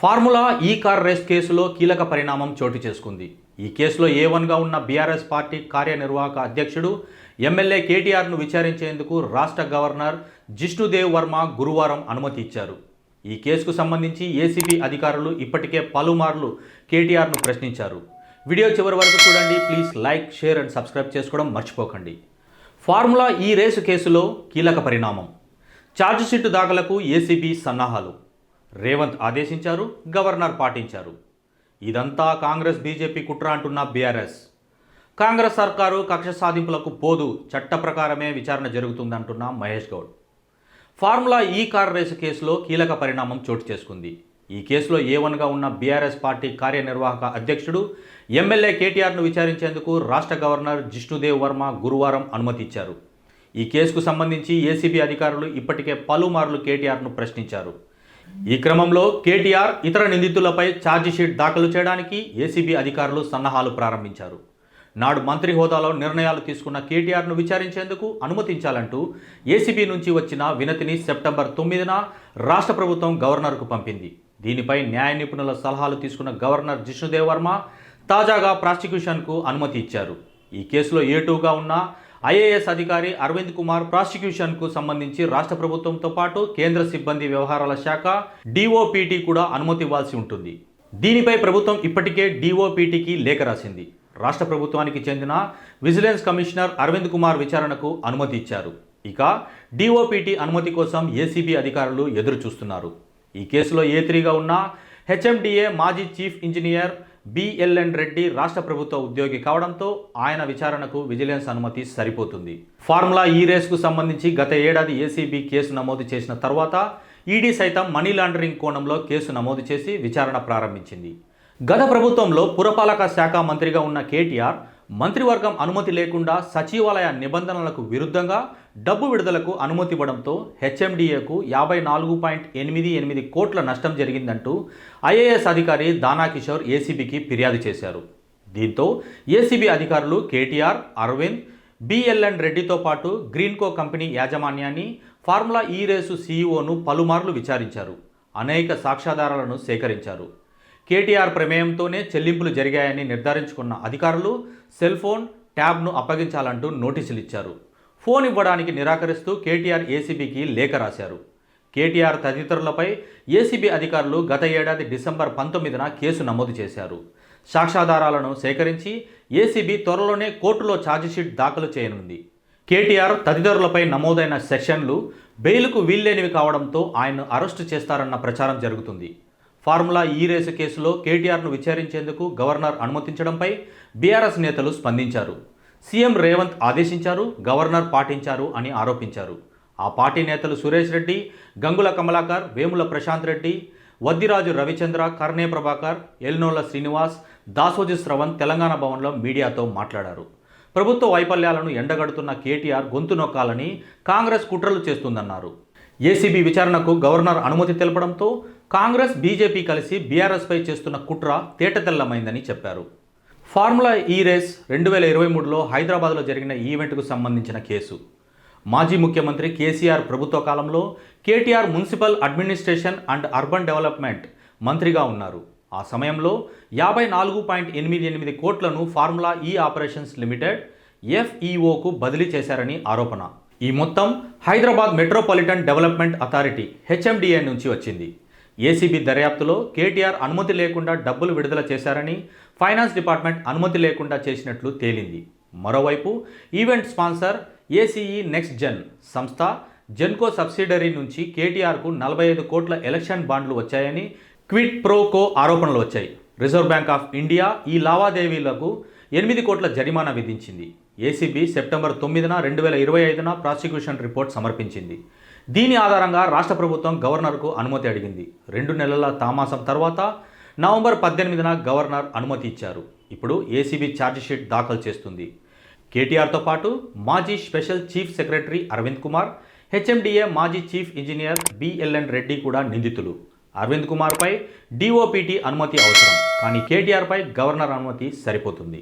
Formula E car race కేసులో కీలక పరిణామం చోటు చేసుకుంది. ఈ కేసులో ఏ వన్గా ఉన్న బీఆర్ఎస్ పార్టీ కార్యనిర్వాహక అధ్యక్షుడు ఎమ్మెల్యే కేటీఆర్ను విచారించేందుకు రాష్ట్ర గవర్నర్ జిష్ణుదేవ్ వర్మ గురువారం అనుమతి ఇచ్చారు. ఈ కేసుకు సంబంధించి ఏసీబీ అధికారులు ఇప్పటికే పలుమార్లు కేటీఆర్ను ప్రశ్నించారు. వీడియో చివరి వరకు చూడండి. Please like share and subscribe చేసుకోవడం మర్చిపోకండి. ఫార్ములా ఈ రేసు కేసులో కీలక పరిణామం. ఛార్జిషీట్ దాఖలకు ఏసీబీ సన్నాహాలు. రేవంత్ ఆదేశించారు గవర్నర్ పాటించారు. ఇదంతా కాంగ్రెస్ బీజేపీ కుట్ర అంటున్న బీఆర్ఎస్. కాంగ్రెస్ సర్కారు కక్ష సాధింపులకు పోదు చట్ట ప్రకారమే విచారణ జరుగుతుందంటున్న Mahesh Goud. Formula E car race కేసులో కీలక పరిణామం చోటు చేసుకుంది. ఈ కేసులో ఏ వన్గా ఉన్న బీఆర్ఎస్ పార్టీ కార్యనిర్వాహక అధ్యక్షుడు ఎమ్మెల్యే కేటీఆర్ను విచారించేందుకు రాష్ట్ర గవర్నర్ జిష్ణుదేవ్ వర్మ గురువారం అనుమతిచ్చారు ఈ కేసుకు సంబంధించి ఏసీబీ అధికారులు ఇప్పటికే పలుమార్లు కేటీఆర్ను ప్రశ్నించారు. ఈ క్రమంలో కేటీఆర్ ఇతర నిందితులపై ఛార్జిషీట్ దాఖలు చేయడానికి ఏసీబీ అధికారులు సన్నాహాలు ప్రారంభించారు. నాడు మంత్రి హోదాలో నిర్ణయాలు తీసుకున్న కేటీఆర్ను విచారించేందుకు అనుమతించాలంటూ ఏసీబీ నుంచి వచ్చిన వినతిని సెప్టెంబర్ తొమ్మిదిన రాష్ట్ర ప్రభుత్వం గవర్నర్కు పంపింది. దీనిపై న్యాయ నిపుణుల సలహాలు తీసుకున్న గవర్నర్ జిష్ణుదేవ్ వర్మ తాజాగా ప్రాసిక్యూషన్కు అనుమతి ఇచ్చారు. ఈ కేసులో ఏటూగా ఉన్న ఐఏఎస్ అధికారి అరవింద్ కుమార్ ప్రాసిక్యూషన్కు సంబంధించి రాష్ట్ర ప్రభుత్వంతో పాటు కేంద్ర సిబ్బంది వ్యవహారాల శాఖ డిఓపిటి కూడా అనుమతి ఇవ్వాల్సి ఉంటుంది. దీనిపై ప్రభుత్వం ఇప్పటికే డిఓపిటికి లేఖ రాసింది. రాష్ట్ర ప్రభుత్వానికి చెందిన విజిలెన్స్ కమిషనర్ అరవింద్ కుమార్ విచారణకు అనుమతి ఇచ్చారు. ఇక డిఓపిటి అనుమతి కోసం ఏసీబీ అధికారులు ఎదురు చూస్తున్నారు ఈ కేసులో ఏ త్రీగా ఉన్న హెచ్ఎండిఏ మాజీ చీఫ్ ఇంజనీర్ బిఎల్ఎన్ రెడ్డి రాష్ట్ర ప్రభుత్వ ఉద్యోగి కావడంతో ఆయన విచారణకు విజిలెన్స్ అనుమతి సరిపోతుంది. ఫార్ములా ఈ రేసుకు సంబంధించి గత ఏడాది ఏసీబీ కేసు నమోదు చేసిన తర్వాత ఈడీ సైతం మనీ లాండరింగ్ కోణంలో కేసు నమోదు చేసి విచారణ ప్రారంభించింది. గత ప్రభుత్వంలో పురపాలక శాఖ మంత్రిగా ఉన్న కేటీఆర్ మంత్రివర్గం అనుమతి లేకుండా సచివాలయ నిబంధనలకు విరుద్ధంగా డబ్బు విడుదలకు అనుమతి ఇవ్వడంతో హెచ్ఎండిఏకు యాభై నాలుగు పాయింట్ ఎనిమిది ఎనిమిది కోట్ల నష్టం జరిగిందంటూ ఐఏఎస్ అధికారి దానాకిషోర్ ఏసీబీకి ఫిర్యాదు చేశారు. దీంతో ఏసీబీ అధికారులు కేటీఆర్ అరవింద్ బిఎల్ఎన్ రెడ్డితో పాటు గ్రీన్కో కంపెనీ యాజమాన్యాన్ని ఫార్ములా ఈ రేసు సీఈఓను పలుమార్లు విచారించారు. అనేక సాక్ష్యాధారాలను సేకరించారు. కేటీఆర్ ప్రమేయంతోనే చెల్లింపులు జరిగాయని నిర్ధారించుకున్న అధికారులు సెల్ ఫోన్ ట్యాబ్ను అప్పగించాలంటూ నోటీసులు ఇచ్చారు ఫోన్ ఇవ్వడానికి నిరాకరిస్తూ కేటీఆర్ ఏసీబీకి లేఖ రాశారు. కేటీఆర్ తదితరులపై ఏసీబీ అధికారులు గత ఏడాది డిసెంబర్ పంతొమ్మిదిన కేసు నమోదు చేశారు. సాక్ష్యాధారాలను సేకరించి ఏసీబీ త్వరలోనే కోర్టులో ఛార్జిషీట్ దాఖలు చేయనుంది. కేటీఆర్ తదితరులపై నమోదైన సెషన్లు బెయిల్కు వీల్లేనివి కావడంతో ఆయన్ను అరెస్టు చేస్తారన్న ప్రచారం జరుగుతుంది. ఫార్ములా ఈ రేసు కేసులో కేటీఆర్ను విచారించేందుకు గవర్నర్ అనుమతించడంపై బీఆర్ఎస్ నేతలు స్పందించారు. సీఎం రేవంత్ ఆదేశించారు గవర్నర్ పాటించారు అని ఆరోపించారు. ఆ పార్టీ నేతలు సురేష్ రెడ్డి గంగుల కమలాకర్ వేముల ప్రశాంత్ రెడ్డి వద్దిరాజు రవిచంద్ర కర్ణే ప్రభాకర్ ఎల్నోళ్ళ శ్రీనివాస్ దాసోజి శ్రవణ్ తెలంగాణ భవన్లో మీడియాతో మాట్లాడారు. ప్రభుత్వ వైఫల్యాలను ఎండగడుతున్న కేటీఆర్ గొంతు నొక్కాలని కాంగ్రెస్ కుట్రలు చేస్తుందన్నారు. ఏసీబీ విచారణకు గవర్నర్ అనుమతి తెలపడంతో కాంగ్రెస్ బీజేపీ కలిసి బీఆర్ఎస్పై చేస్తున్న కుట్ర తేటతెల్లమైందని చెప్పారు. ఫార్ములా ఈ రేస్ రెండు వేల ఇరవై మూడులో హైదరాబాద్లో జరిగిన ఈవెంట్కు సంబంధించిన కేసు. మాజీ ముఖ్యమంత్రి కేసీఆర్ ప్రభుత్వ కాలంలో KTR municipal administration and urban development మంత్రిగా ఉన్నారు. ఆ సమయంలో యాభై నాలుగు పాయింట్ ఎనిమిది ఎనిమిది కోట్లను ఫార్ములా ఈ ఆపరేషన్స్ లిమిటెడ్ ఎఫ్ఈఓకు బదిలీ చేశారని ఆరోపణ. ఈ మొత్తం Hyderabad metropolitan development authority HMDA నుంచి వచ్చింది. ఏసీబీ దర్యాప్తులో కేటీఆర్ అనుమతి లేకుండా డబ్బులు విడుదల చేశారని ఫైనాన్స్ డిపార్ట్మెంట్ అనుమతి లేకుండా చేసినట్లు తేలింది. మరోవైపు event sponsor ACE next gen సంస్థ జెన్కో సబ్సిడరీ నుంచి కేటీఆర్కు నలభై ఐదు కోట్ల ఎలక్షన్ బాండ్లు వచ్చాయని క్విట్ ప్రోకో ఆరోపణలు వచ్చాయి. రిజర్వ్ బ్యాంక్ ఆఫ్ ఇండియా ఈ లావాదేవీలకు ఎనిమిది కోట్ల జరిమానా విధించింది. ఏసీబీ సెప్టెంబర్ తొమ్మిదిన రెండు వేల ఇరవై ఐదున ప్రాసిక్యూషన్ రిపోర్ట్ సమర్పించింది. దీని ఆధారంగా రాష్ట్ర ప్రభుత్వం గవర్నర్కు అనుమతి అడిగింది. రెండు నెలల తామాసం తర్వాత నవంబర్ పద్దెనిమిదిన గవర్నర్ అనుమతి ఇచ్చారు. ఇప్పుడు ఏసీబీ ఛార్జిషీట్ దాఖలు చేస్తుంది. కేటీఆర్తో పాటు మాజీ special chief secretary Arvind Kumar HMDA మాజీ చీఫ్ ఇంజనీర్ బిఎల్ఎన్ రెడ్డి కూడా నిందితులు. అరవింద్ కుమార్పై డిఓపిటి అనుమతి అవసరం కానీ కేటీఆర్పై గవర్నర్ అనుమతి సరిపోతుంది.